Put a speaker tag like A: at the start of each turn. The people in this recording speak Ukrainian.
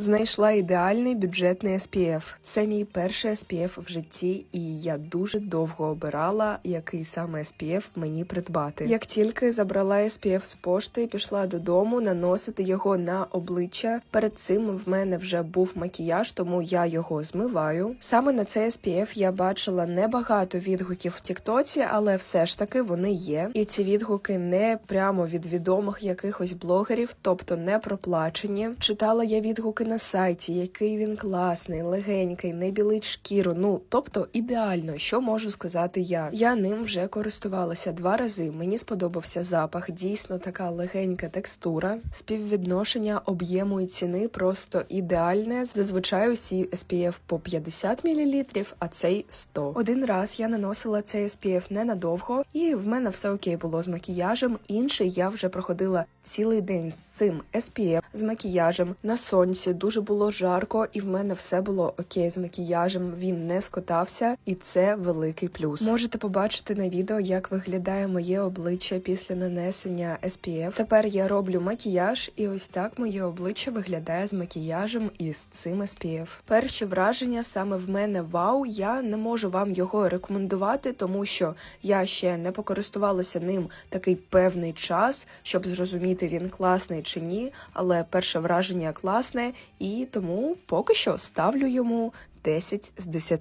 A: Знайшла ідеальний бюджетний SPF. Це мій перший SPF в житті, і я дуже довго обирала, який саме SPF мені придбати. Як тільки забрала SPF з пошти, пішла додому наносити його на обличчя. Перед цим в мене вже був макіяж, тому я його змиваю. Саме на цей SPF я бачила небагато відгуків в Тіктоці, але все ж таки вони є. І ці відгуки не прямо від відомих якихось блогерів, тобто не проплачені. Читала я відгуки на сайті, який він класний, легенький, не білить шкіру. Ну тобто ідеально, що можу сказати я. Я ним вже користувалася два рази. Мені сподобався запах, дійсно така легенька текстура. Співвідношення об'єму і ціни просто ідеальне. Зазвичай усі SPF по 50 мл, а цей 100. Один раз я наносила цей SPF ненадовго, і в мене все окей було з макіяжем. Інший я вже проходила цілий день з цим SPF, з макіяжем на сонці. Дуже було жарко, і в мене все було окей з макіяжем. Він не скотався, і це великий плюс. Можете побачити на відео, як виглядає моє обличчя після нанесення SPF. Тепер я роблю макіяж, і ось так моє обличчя виглядає з макіяжем і з цим SPF. Перші враження саме в мене вау. Я не можу вам його рекомендувати, тому що я ще не покористувалася ним такий певний час, щоб зрозуміти, він класний чи ні. Але перше враження класне, і тому поки що ставлю йому 10 з 10.